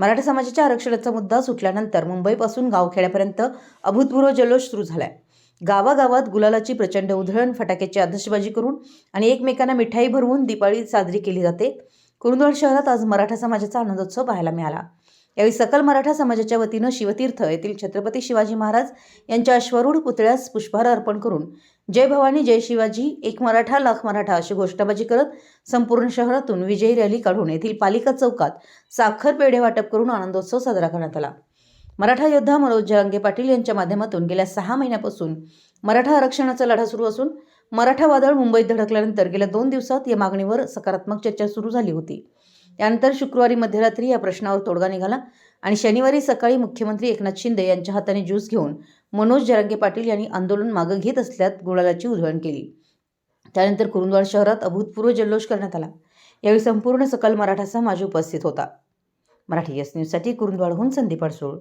मराठा समाजाच्या आरक्षणाचा मुद्दा सुटल्यानंतर मुंबईपासून गावखेड्यापर्यंत अभूतपूर्व जल्लोष सुरू झालाय. गावागावात गुलालाची प्रचंड उधळण फटाक्याची आदर्शबाजी करून आणि एकमेकांना मिठाई भरवून दिवाळी साजरी केली जाते. कुरुंदवाड शहरात आज मराठा समाजाचा आनंदोत्सव पाहायला मिळाला. यावेळी सकल मराठा समाजाच्या वतीनं शिवतीर्थ येथील छत्रपती शिवाजी महाराज यांच्या अश्वरूढ पुतळ्यास पुष्पहार अर्पण करून जय भवानी जय शिवाजी एक मराठा लाख मराठा अशी घोषणाबाजी करत संपूर्ण शहरातून विजयी रॅली काढून येथील पालिका चौकात साखर पेढे वाटप करून आनंदोत्सव साजरा करण्यात आला. मराठा योद्धा मनोज जरांगे पाटील यांच्या माध्यमातून गेल्या सहा महिन्यापासून मराठा आरक्षणाचा लढा सुरू असून मराठा वादळ मुंबईत धडकल्यानंतर गेल्या दोन दिवसात या मागणीवर सकारात्मक चर्चा सुरू झाली होती. त्यानंतर शुक्रवारी मध्यरात्री या प्रश्नावर तोडगा निघाला आणि शनिवारी सकाळी मुख्यमंत्री एकनाथ शिंदे यांच्या हाताने ज्यूस घेऊन मनोज जरांगे पाटील यांनी आंदोलन मागं घेत असल्यात गुणालाची उधळण केली. त्यानंतर कुरुंदवाड शहरात अभूतपूर्व जल्लोष करण्यात आला. यावेळी संपूर्ण सकल मराठा समाज उपस्थित होता. मराठी एस न्यूजसाठी कुरुंदवाडहून संदीप अडसूळ.